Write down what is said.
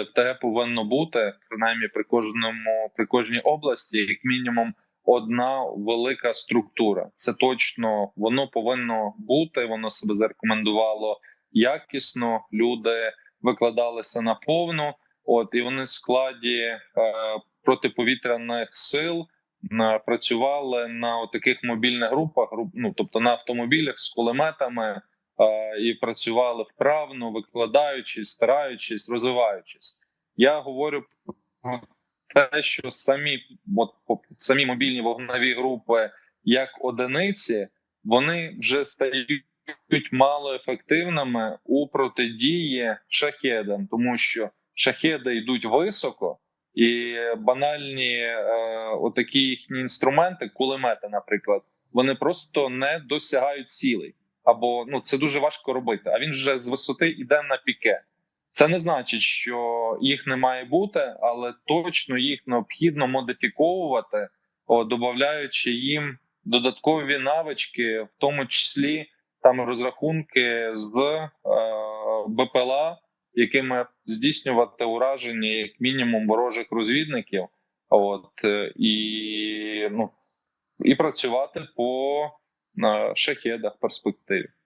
От ФТГ повинно бути принаймні при кожному при кожній області, як мінімум, одна велика структура. Це точно воно повинно бути. Воно себе зарекомендувало якісно. Люди викладалися на повну. От і вони в складі е, протиповітряних сил на, працювали на таких мобільних групах, груп, ну тобто на автомобілях з кулеметами, е, і працювали вправно, викладаючись, стараючись, розвиваючись. Я говорю про те, що самі от, самі мобільні вогневі групи, як одиниці, вони вже стають малоефективними у протидії шахедам, тому що шахеди йдуть високо, і банальні е, отакі їхні інструменти, кулемети, наприклад, вони просто не досягають цілей. Або ну це дуже важко робити. А він вже з висоти йде на піке. Це не значить, що їх не має бути, але точно їх необхідно модифіковувати, додаючи їм додаткові навички, в тому числі там розрахунки з е, БПЛА, якими здійснювати ураження як мінімум ворожих розвідників, от е, і ну і працювати по шахедах в перспективі.